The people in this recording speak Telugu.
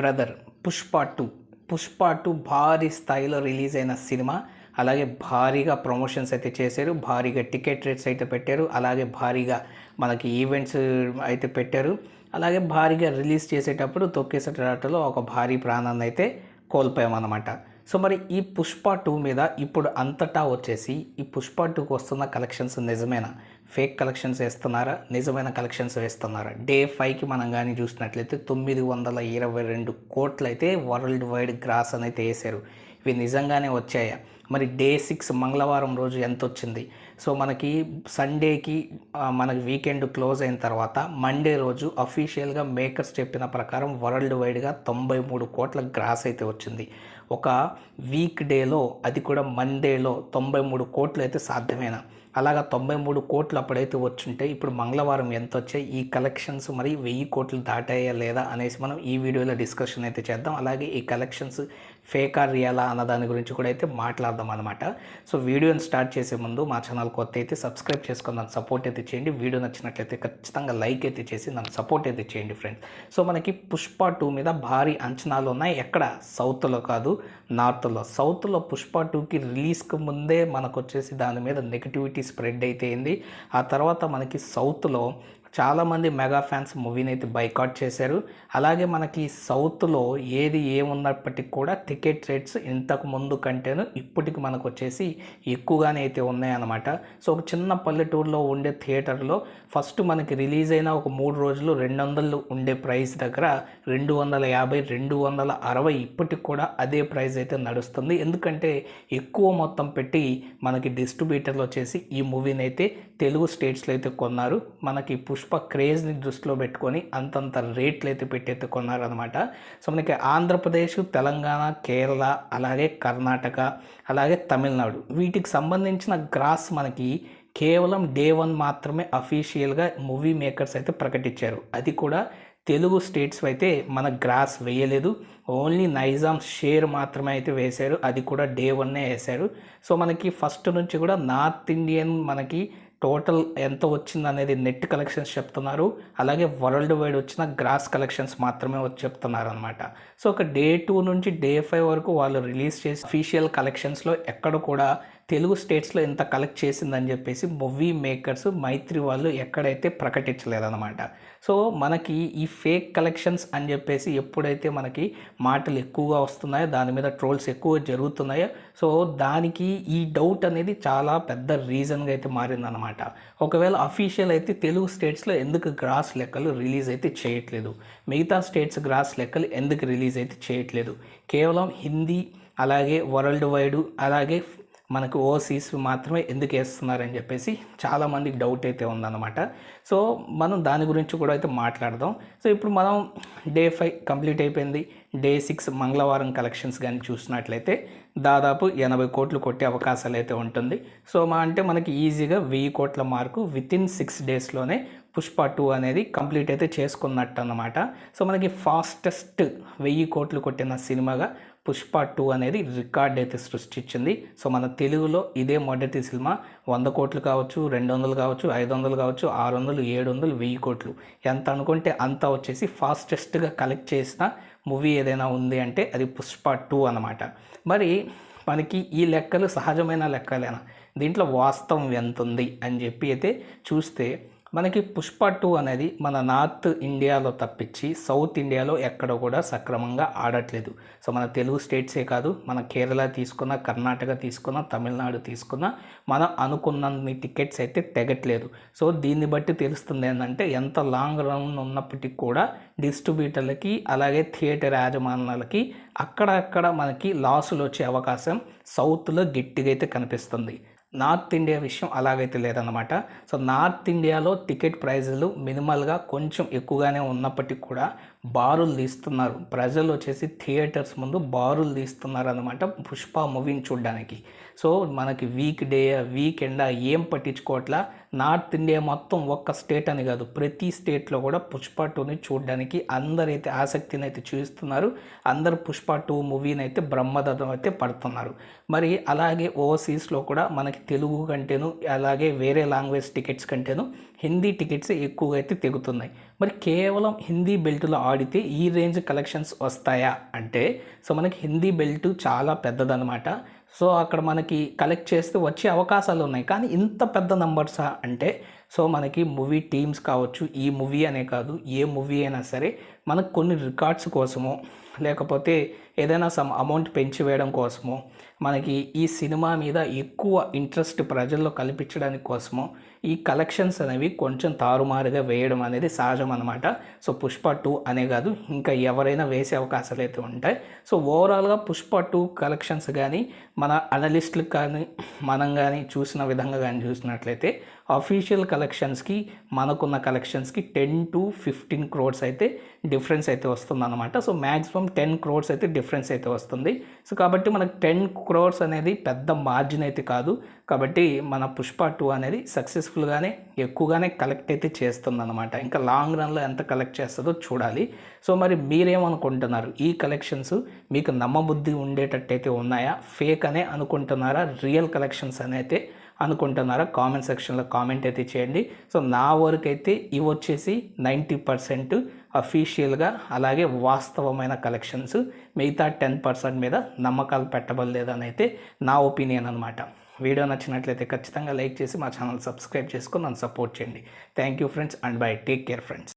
Brother Pushpa two. Pushpa two భారీ స్థాయిలో రిలీజ్ అయిన సినిమా. అలాగే భారీగా ప్రమోషన్స్ అయితే చేశారు. భారీగా టికెట్ రేట్స్ అయితే పెట్టారు. అలాగే భారీగా మనకి ఈవెంట్స్ అయితే పెట్టారు. అలాగే భారీగా రిలీజ్ చేసేటప్పుడు తొక్కేసేటలో ఒక భారీ ప్రాణాన్ని అయితే కోల్పోయామన్నమాట. సో మరి ఈ పుష్ప టూ మీద ఇప్పుడు అంతటా వచ్చేసి ఈ పుష్ప టూకి వస్తున్న కలెక్షన్స్ నిజమేనా? ఫేక్ కలెక్షన్స్ వేస్తున్నారా? నిజమైన కలెక్షన్స్ వేస్తున్నారా? డే ఫైవ్కి మనం కానీ చూసినట్లయితే తొమ్మిది వందల ఇరవై రెండు కోట్లు అయితే వరల్డ్ వైడ్ గ్రాస్ అని అయితే వేశారు ఇవి నిజంగానే వచ్చాయా? మరి డే సిక్స్ మంగళవారం రోజు ఎంత వచ్చింది సో మనకి సండేకి మనకి వీకెండ్ క్లోజ్ అయిన తర్వాత మండే రోజు అఫీషియల్గా మేకర్స్ చెప్పిన ప్రకారం వరల్డ్ వైడ్గా తొంభై మూడు కోట్ల గ్రాస్ అయితే వచ్చింది. ఒక వీక్ డేలో అది కూడా మండేలో తొంభై మూడు కోట్లు అయితే సాధ్యమేనా? అలాగా తొంభై మూడు కోట్లు అప్పుడైతే వచ్చుంటే ఇప్పుడు మంగళవారం ఎంత వచ్చాయి ఈ కలెక్షన్స్ మరి వెయ్యి కోట్లు దాటాయా లేదా అనేసి మనం ఈ వీడియోలో డిస్కషన్ అయితే చేద్దాం. అలాగే ఈ కలెక్షన్స్ ఫేకా రియాలా అన్న దాని గురించి కూడా అయితే మాట్లాడదాం అనమాట సో వీడియోని స్టార్ట్ చేసే ముందు మా ఛానల్ కొత్త అయితే సబ్స్క్రైబ్ చేసుకొని నన్ను సపోర్ట్ అయితే చేయండి. వీడియో నచ్చినట్లయితే ఖచ్చితంగా లైక్ అయితే చేసి నన్ను సపోర్ట్ అయితే చేయండి ఫ్రెండ్స్. సో మనకి పుష్ప టూ మీద భారీ అంచనాలు ఉన్నాయి. ఎక్కడ? సౌత్లో కాదు నార్త్లో. సౌత్లో పుష్ప టూకి రిలీజ్కి ముందే మనకు వచ్చేసి దాని మీద నెగిటివిటీ స్ప్రెడ్ అయితే ఆ తర్వాత మనకి సౌత్లో చాలామంది మెగా ఫ్యాన్స్ మూవీని అయితే బైకాట్ చేశారు. అలాగే మనకి సౌత్లో ఏది ఏమున్నప్పటికీ కూడా టికెట్ రేట్స్ ఇంతకు ముందు కంటేను ఇప్పటికి మనకు వచ్చేసి ఎక్కువగానే అయితే ఉన్నాయన్నమాట. సో ఒక చిన్న పల్లెటూరులో ఉండే థియేటర్లో ఫస్ట్ మనకి రిలీజ్ అయిన ఒక మూడు రోజులు రెండు వందలు ఉండే ప్రైస్ దగ్గర రెండు వందల యాభై రెండు వందల అరవై ఇప్పటికి కూడా అదే ప్రైస్ అయితే నడుస్తుంది. ఎందుకంటే ఎక్కువ మొత్తం పెట్టి మనకి డిస్ట్రిబ్యూటర్లు వచ్చేసి ఈ మూవీని అయితే తెలుగు స్టేట్స్లో అయితే కొన్నారు. మనకి పుష్ప క్రేజ్ని దృష్టిలో పెట్టుకొని అంతంత రేట్లు అయితే పెట్టి కొన్నారనమాట సో మనకి ఆంధ్రప్రదేశ్ తెలంగాణ కేరళ అలాగే కర్ణాటక అలాగే తమిళనాడు వీటికి సంబంధించిన గ్రాస్ మనకి కేవలం డే వన్ మాత్రమే అఫీషియల్గా మూవీ మేకర్స్ అయితే ప్రకటించారు. అది కూడా తెలుగు స్టేట్స్ అయితే మన గ్రాస్ వేయలేదు. ఓన్లీ నైజాం షేర్ మాత్రమే అయితే వేశారు. అది కూడా డే వన్నే వేశారు. సో మనకి ఫస్ట్ నుంచి కూడా నార్త్ ఇండియన్ మనకి టోటల్ ఎంత వచ్చింది అనేది నెట్ కలెక్షన్స్ చెప్తున్నారు. అలాగే వరల్డ్ వైడ్ వచ్చిన గ్రాస్ కలెక్షన్స్ మాత్రమే వచ్చి చెప్తున్నారు అనమాట సో ఒక డే టూ నుంచి డే ఫైవ్ వరకు వాళ్ళు రిలీజ్ చేసి అఫీషియల్ కలెక్షన్స్లో ఎక్కడ కూడా తెలుగు స్టేట్స్లో ఎంత కలెక్ట్ చేసిందని చెప్పేసి మూవీ మేకర్స్ మైత్రి వాళ్ళు ఎక్కడైతే ప్రకటించలేదన్నమాట. సో మనకి ఈ ఫేక్ కలెక్షన్స్ అని చెప్పేసి ఎప్పుడైతే మనకి మాటలు ఎక్కువగా వస్తున్నాయో దాని మీద ట్రోల్స్ ఎక్కువ జరుగుతున్నాయో సో దానికి ఈ డౌట్ అనేది చాలా పెద్ద రీజన్గా అయితే మారిందనమాట ఒకవేళ అఫీషియల్ అయితే తెలుగు స్టేట్స్లో ఎందుకు గ్రాస్ లెక్కలు రిలీజ్ అయితే చేయట్లేదు? మిగతా స్టేట్స్ గ్రాస్ లెక్కలు ఎందుకు రిలీజ్ అయితే చేయట్లేదు? కేవలం హిందీ అలాగే వరల్డ్ వైడ్ అలాగే మనకు ఓసీస్ మాత్రమే ఎందుకు వేస్తున్నారని చెప్పేసి చాలామందికి డౌట్ అయితే ఉందన్నమాట. సో మనం దాని గురించి కూడా అయితే మాట్లాడదాం. సో ఇప్పుడు మనం డే ఫైవ్ కంప్లీట్ అయిపోయింది. డే సిక్స్ మంగళవారం కలెక్షన్స్ కానీ చూసినట్లయితే దాదాపు ఎనభై కోట్లు కొట్టే అవకాశాలు అయితే ఉంటుంది. సో మా అంటే మనకి ఈజీగా వెయ్యి కోట్ల మార్కు విత్ ఇన్ సిక్స్ డేస్లోనే పుష్ప టూ అనేది కంప్లీట్ అయితే చేసుకున్నట్టు అన్నమాట సో మనకి ఫాస్టెస్ట్ వెయ్యి కోట్లు కొట్టిన సినిమాగా పుష్ప టూ అనేది రికార్డ్ అయితే సృష్టించింది. సో మన తెలుగులో ఇదే మొదటి సినిమా. వంద కోట్లు కావచ్చు రెండు వందలు కావచ్చు ఐదు వందలు కావచ్చు ఆరు వందలు ఏడు వందలు వెయ్యి కోట్లు. ఎంత అనుకుంటే అంత వచ్చేసి ఫాస్టెస్ట్గా కలెక్ట్ చేసిన మూవీ ఏదైనా ఉంది అంటే అది పుష్ప టూ అనమాట మరి మనకి ఈ లెక్కలు సహజమైన లెక్కలేనా? దీంట్లో వాస్తవం ఎంత ఉంది అని చెప్పి అయితే చూస్తే మనకి పుష్ప టూ అనేది మన నార్త్ ఇండియాలో తప్పించి సౌత్ ఇండియాలో ఎక్కడ కూడా సక్రమంగా ఆడట్లేదు. సో మన తెలుగు స్టేట్సే కాదు మన కేరళ తీసుకున్న కర్ణాటక తీసుకున్న తమిళనాడు తీసుకున్న మనం అనుకున్నన్ని టికెట్స్ అయితే తెగట్లేదు. సో దీన్ని బట్టి తెలుస్తుంది ఏంటంటే ఎంత లాంగ్ రన్ ఉన్నప్పటికీ కూడా డిస్ట్రిబ్యూటర్లకి అలాగే థియేటర్ యాజమాన్యాలకి అక్కడక్కడ మనకి లాసులు వచ్చే అవకాశం సౌత్లో గట్టిగా అయితే కనిపిస్తుంది. నార్త్ ఇండియా విషయం అలాగైతే లేదన్నమాట. సో నార్త్ ఇండియాలో టికెట్ ప్రైజులు మినిమల్గా కొంచెం ఎక్కువగానే ఉన్నప్పటికీ కూడా బారులు తీస్తున్నారు. ప్రజలు వచ్చేసి థియేటర్స్ ముందు బారులు తీస్తున్నారు అనమాట పుష్ప మూవీని చూడడానికి. సో మనకి వీక్ డే వీకెండ్ ఏం పట్టించుకోవట్లా నార్త్ ఇండియా మొత్తం ఒక్క స్టేట్ అని కాదు ప్రతి స్టేట్లో కూడా పుష్ప టూని చూడడానికి అందరైతే ఆసక్తిని అయితే చూపిస్తున్నారు. అందరు పుష్ప టూ మూవీని అయితే బ్రహ్మదత్తం అయితే పడుతున్నారు. మరి అలాగే ఓవర్సీస్లో కూడా మనకి తెలుగు కంటేను అలాగే వేరే లాంగ్వేజ్ టికెట్స్ కంటేను హిందీ టికెట్స్ ఎక్కువగా అయితే తెగుతున్నాయి. మరి కేవలం హిందీ బెల్ట్లో ఆడితే ఈ రేంజ్ కలెక్షన్స్ వస్తాయా అంటే సో మనకి హిందీ బెల్ట్ చాలా పెద్దదనమాట సో అక్కడ మనకి కలెక్ట్ చేస్తే వచ్చే అవకాశాలు ఉన్నాయి. కానీ ఇంత పెద్ద నంబర్సా అంటే సో మనకి మూవీ టీమ్స్ కావచ్చు ఈ మూవీ అనే కాదు ఏ మూవీ అయినా సరే మనకు కొన్ని రికార్డ్స్ కోసము లేకపోతే ఏదైనా సమ్ అమౌంట్ పెంచి వేయడం కోసము మనకి ఈ సినిమా మీద ఎక్కువ ఇంట్రెస్ట్ ప్రజల్లో కల్పించడానికి కోసము ఈ కలెక్షన్స్ అనేవి కొంచెం తారుమారుగా వేయడం అనేది సహజం అనమాట సో పుష్ప టూ అనే కాదు ఇంకా ఎవరైనా వేసే అవకాశాలు అయితే ఉంటాయి. సో ఓవరాల్గా పుష్ప టూ కలెక్షన్స్ కానీ మన అనలిస్టులు కానీ మనం కానీ చూసిన విధంగా కానీ చూసినట్లయితే అఫీషియల్ కలెక్షన్స్కి మనకున్న కలెక్షన్స్కి టెన్ టు ఫిఫ్టీన్ క్రోడ్స్ అయితే డిఫరెన్స్ అయితే వస్తుంది అనమాట సో మ్యాక్సిమం టెన్ క్రోడ్స్ అయితే డిఫరెన్స్ అయితే వస్తుంది. సో కాబట్టి మనకు టెన్ క్రోడ్స్ అనేది పెద్ద మార్జిన్ అయితే కాదు. కాబట్టి మన పుష్ప టూ అనేది సక్సెస్ఫుల్గానే ఎక్కువగానే కలెక్ట్ అయితే చేస్తుంది అనమాట ఇంకా లాంగ్ రన్లో ఎంత కలెక్ట్ చేస్తుందో చూడాలి. సో మరి మీరేమనుకుంటున్నారు? ఈ కలెక్షన్స్ మీకు నమ్మబుద్ధి ఉండేటట్టయితే ఉన్నాయా? ఫేక్ అనే అనుకుంటున్నారా? రియల్ కలెక్షన్స్ అని అయితే అనుకుంటున్నారా? కామెంట్ సెక్షన్లో కామెంట్ అయితే చేయండి. సో నా వరకు అయితే ఇవి వచ్చేసి నైంటీ పర్సెంట్ అఫీషియల్గా అలాగే వాస్తవమైన కలెక్షన్స్. మిగతా టెన్ పర్సెంట్ మీద నమ్మకాలు పెట్టబడలేదని అయితే నా ఒపీనియన్ అనమాట వీడియో నచ్చినట్లయితే ఖచ్చితంగా లైక్ చేసి మా ఛానల్ సబ్స్క్రైబ్ చేసుకొని నన్ను సపోర్ట్ చేయండి. Thank you friends and bye. Take care friends.